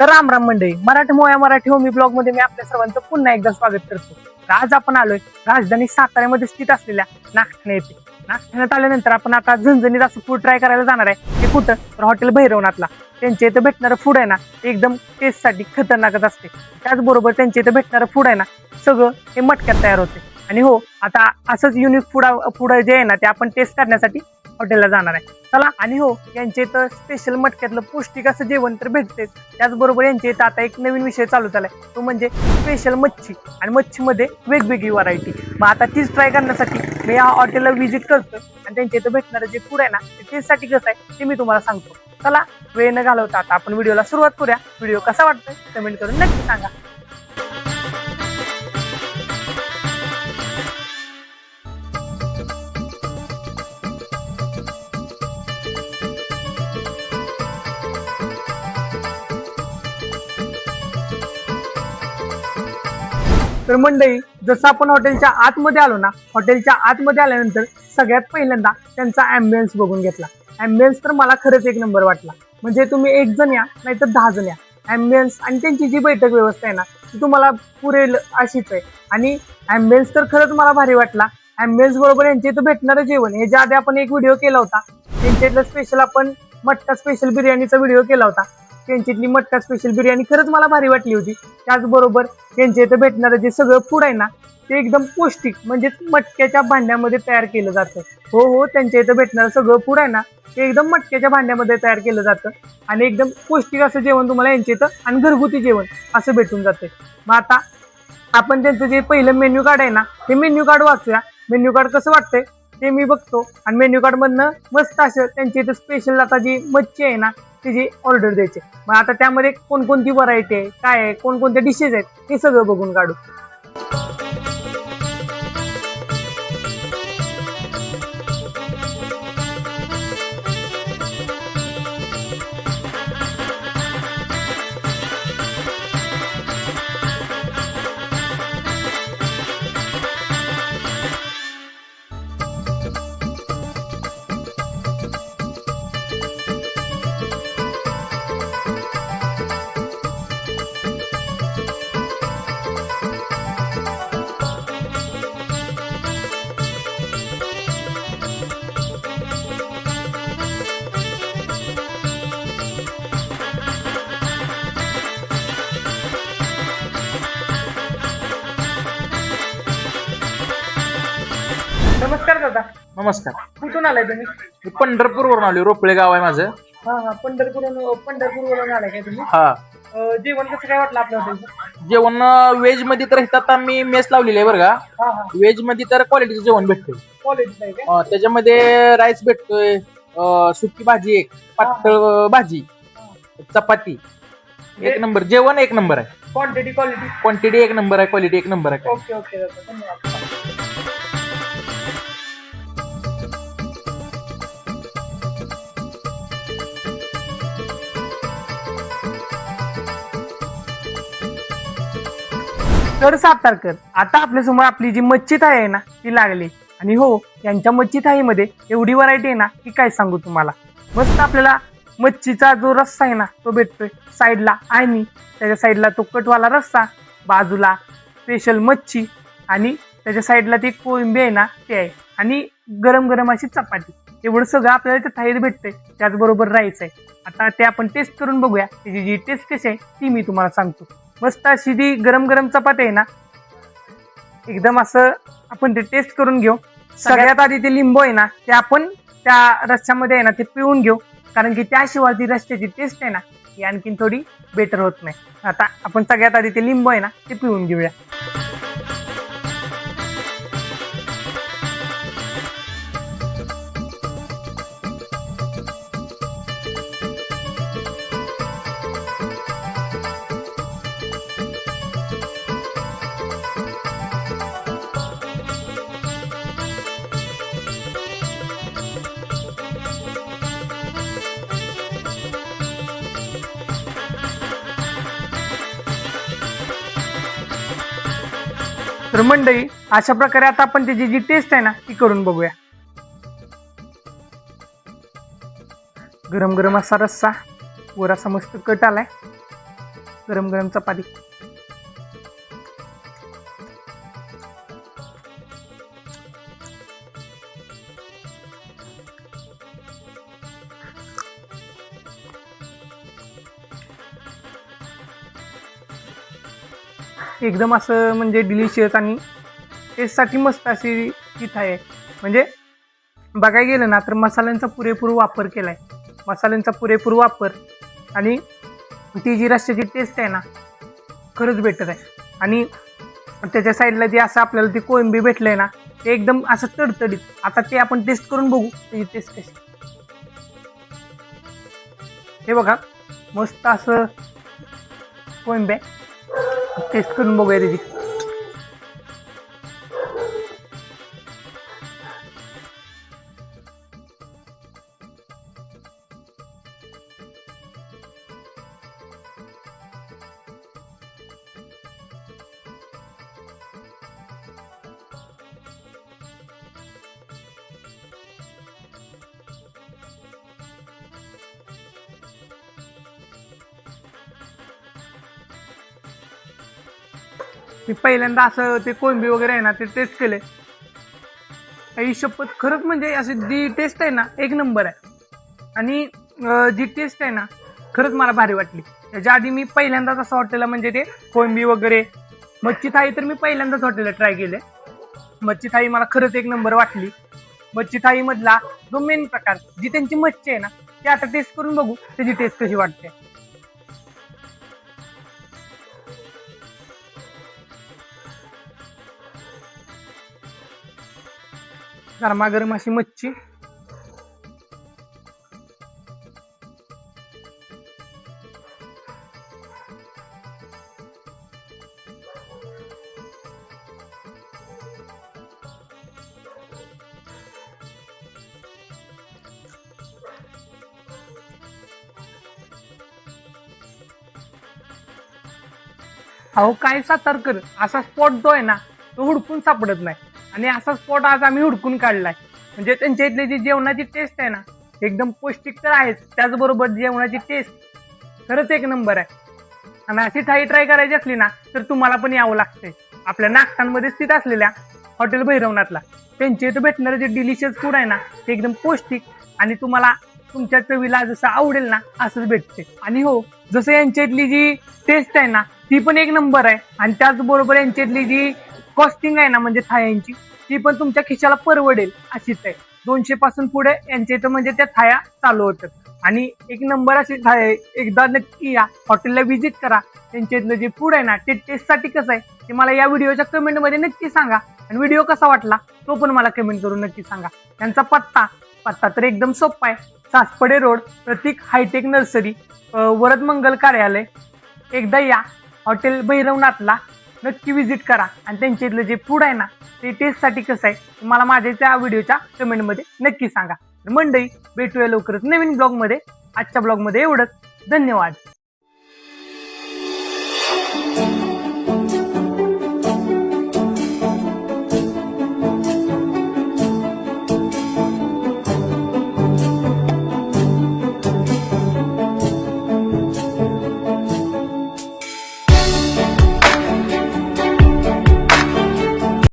तर राम राम मंडळी मराठी मोया मराठी होमी ब्लॉगमध्ये मी आपल्या सर्वांचं पुन्हा एकदा स्वागत करतो. तर आज आपण आलोय राजधानी साताऱ्यामध्ये स्थित असलेल्या नागठाणे येथे. नागठाण्यात आल्यानंतर आपण आता झणझणीत असं फूड ट्राय करायला जाणार आहे. ते कुठं? तर हॉटेल भैरवनाथला. त्यांच्या इथं भेटणारं फूड आहे ना एकदम टेस्टसाठी खतरनाकच असते. त्याचबरोबर त्यांच्या इथं भेटणारं फूड आहे ना सगळं हे मटक्यात तयार होते. आणि हो आता असंच युनिक फूड फूड जे आहे ना ते आपण टेस्ट करण्यासाठी हॉटेलला जाणार आहे. चला आणि हो यांच्या इथं स्पेशल मटक्यातलं पौष्टिक असं जेवण तर भेटतेच त्याचबरोबर यांच्या इथं आता एक नवीन विषय चालू झालाय. तो म्हणजे स्पेशल मच्छी. आणि मच्छीमध्ये वेगवेगळी व्हरायटी मग आता तीच ट्राय करण्यासाठी मी या हॉटेलला व्हिजिट करतो आणि त्यांच्या इथं भेटणारं जे फूड आहे ना ते टेस्टसाठी कसं आहे ते मी तुम्हाला सांगतो. चला वेळ न घालवता आता आपण व्हिडिओला सुरुवात करूया. व्हिडिओ कसा वाटतोय कमेंट करून नक्की सांगा. तर मंडळी जसं आपण हॉटेलच्या आतमध्ये आलो ना हॉटेलच्या आतमध्ये आल्यानंतर सगळ्यात पहिल्यांदा त्यांचा ॲम्ब्युलन्स बघून घेतला. ॲम्ब्युलन्स तर मला खरंच एक नंबर वाटला. म्हणजे तुम्ही एक जण या नाहीतर दहा जण या. ॲम्ब्युलन्स आणि त्यांची जी बैठक व्यवस्था आहे ना ती तुम्हाला पुरेल अशीच आहे. आणि ॲम्ब्युलन्स तर खरंच मला भारी वाटला. ॲम्ब्युलन्स बरोबर यांच्या इथं भेटणारं जेवण. हे ज्या आधी आपण एक व्हिडिओ केला होता त्यांच्या इथलं स्पेशल आपण मटका स्पेशल बिर्याणीचा व्हिडिओ केला होता. त्यांची इथली मटका स्पेशल बिर्याणी खरंच मला भारी वाटली होती. त्याचबरोबर त्यांच्या इथं भेटणारं जे सगळं फूड आहे ना ते एकदम पौष्टिक म्हणजेच मटक्याच्या भांड्यामध्ये तयार केलं जातं. हो हो त्यांच्या इथं भेटणारं सगळं फूड आहे ना ते एकदम मटक्याच्या भांड्यामध्ये तयार केलं जातं. आणि एकदम पौष्टिक असं जेवण तुम्हाला यांच्या इथं आणि घरगुती जेवण असं भेटून जाते. मग आता आपण त्यांचं जे पहिलं मेन्यू कार्ड आहे ना ते मेन्यू कार्ड वाचूया. मेन्यू कार्ड कसं वाटतंय ते मी बघतो. आणि मेन्यू कार्डमधनं मस्त असं त्यांच्या इथं स्पेशल आता जी मच्छी आहे ना त्याची ऑर्डर द्यायची. मग आता त्यामध्ये कोणकोणती व्हरायटी आहे काय आहे कोणकोणत्या डिशेस आहेत हे सगळं बघून काढू. दादा. नमस्कार. कुठून आलाय तुम्ही? मी पंढरपूरवरून आलो रोपळे गाव आहे माझं. हा हा. पंढरपूरवरून पंढरपूरवरून आलाय काय तुम्ही? हा. अं, जेवण कसं काय वाटलं आपल्या हॉटेलचं जेवण व्हेजमध्ये तर इथं आता मी मेस लावलेली आहे बरं का. हा हा. व्हेजमध्ये तर क्वालिटीचं जेवण भेटतंय. कॉलेज आहे काय अं, त्याच्यामध्ये राईस भेटतोय अं, सुकी भाजी एक पातळ भाजी चपाती. एक नंबर. जेवण एक नंबर आहे. क्वांटिटी क्वालिटी क्वांटिटी एक नंबर आहे क्वालिटी एक नंबर आहे. ओके ओके दादा धन्यवाद. तर सातारकर आता आपल्यासमोर आपली जी मच्छी थाळी आहे ना ती लागली. आणि हो यांच्या मच्छी थाळीमध्ये एवढी व्हरायटी आहे ना की काय सांगू तुम्हाला? मस्त आपल्याला मच्छीचा जो रस्सा आहे ना तो भेटतोय साईडला आणि त्याच्या साईडला तो कटवाला रस्सा बाजूला स्पेशल मच्छी आणि त्याच्या साईडला ती कोळंबी आहे ना ते आहे. आणि गरम गरम अशी चपाती. एवढं सगळं आपल्याला त्या थाळीत भेटतंय. त्याचबरोबर राईस आहे. आता ते आपण टेस्ट करून बघूया. त्याची जी टेस्ट कशी आहे ती मी तुम्हाला सांगतो. मस्त अशी ती गरम गरम चपाती आहे ना एकदम असं आपण ते टेस्ट करून घेऊ. सगळ्यात आधी ते लिंबू आहे ना ते आपण त्या रस्स्यामध्ये आहे ना ते पिळून घेऊ. कारण की त्याशिवाय ती रस्त्याची टेस्ट आहे ना ती आणखीन थोडी बेटर होत नाही. आता आपण सगळ्यात आधी ते लिंबू आहे ना ते पिळून घेऊया. तर मंडळी अशा प्रकारे आता आपण त्याची जी टेस्ट आहे ना ती करून बघूया. गरम गरम असा रस्सा वर असा मस्त कट आलाय. गरम गरम चपाती. एकदम असं म्हणजे डिलिशियस आणि टेस्टसाठी मस्त अशी तिथं आहे. म्हणजे बघायला गेलं ना तर मसाल्यांचा पुरेपूर वापर केला आहे मसाल्यांचा पुरेपूर वापर आणि ती जी रस्त्याची टेस्ट आहे ना खरंच भेटत आहे. आणि त्याच्या साईडला जे असं आपल्याला ती कोळंबी भेटलं आहे ना ते एकदम असं तडतडीत. आता ते आपण टेस्ट करून बघू त्याची टेस्ट कशी. हे बघा मस्त असं कोळंबी आहे. टेस्ट करून बघूया त्याची मी पहिल्यांदा असं ते कोळंबी वगैरे आहे ना ते टेस्ट केले ही शपथ खरंच म्हणजे अशी जी टेस्ट आहे ना एक नंबर आहे. आणि जी टेस्ट आहे ना खरंच मला भारी वाटली. त्याच्या आधी मी पहिल्यांदाच असं हॉटेलला म्हणजे ते कोळंबी वगैरे. मच्छी थाळी तर मी पहिल्यांदाच हॉटेलला ट्राय केले मच्छी थाळी मला खरंच एक नंबर वाटली. मच्छी थाळीमधला जो मेन प्रकार जी त्यांची मच्छी आहे ना ती आता टेस्ट करून बघू त्याची टेस्ट कशी वाटते. गरमागरम अशी मच्छी. अहो काय सातारकर? असा स्पॉट जो आहे ना तो हुडकून सापडत नाही. आणि असा स्पॉट आज आम्ही हुडकून काढलाय. म्हणजे त्यांच्या इथली जी जेवणाची टेस्ट आहे ना एकदम पौष्टिक तर आहेच. त्याचबरोबर जेवणाची टेस्ट खरंच एक नंबर आहे. आणि अशी थाळी ट्राय करायची असली ना तर तुम्हाला पण यावं लागतंय. आपल्या नागठाणमध्ये स्थित असलेल्या हॉटेल भैरवनाथला. त्यांच्या इथं भेटणारं जे डिलिशियस फूड आहे ना ते एकदम पौष्टिक आणि तुम्हाला तुमच्या चवीला जसं आवडेल ना असंच भेटते आणि हो जसं यांच्या इथली जी टेस्ट आहे ना ती पण एक नंबर आहे. आणि त्याचबरोबर यांच्या इथली जी कॉस्टिंग आहे ना म्हणजे थायांची ती पण तुमच्या खिशाला परवडेल अशीच आहे दोनशे पासून पुढे यांच्या इथं म्हणजे त्या थाया चालू होतात. आणि एक नंबर अशी थाय आहे. एकदा नक्की या हॉटेलला व्हिजिट करा. त्यांच्या इथलं जे फूड आहे ना ते टेस्टसाठी कसं आहे ते मला या व्हिडिओच्या कमेंटमध्ये नक्की सांगा. आणि व्हिडिओ कसा वाटला तो पण मला कमेंट करून नक्की सांगा. त्यांचा पत्ता पत्ता तर एकदम सोपा आहे. Saspade road Pratik hi-tech nursery Varad Mangal Karyalay. एकदा या हॉटेल भैरवनाथला नक्की व्हिजिट करा. आणि त्यांच्या इथलं जे फूड आहे ना ते टेस्टसाठी कसं आहे मला माझ्या त्या व्हिडिओच्या कमेंटमध्ये नक्की सांगा. तर मंडळी भेटूया लवकरच नवीन ब्लॉगमध्ये आजच्या ब्लॉगमध्ये एवढंच. धन्यवाद.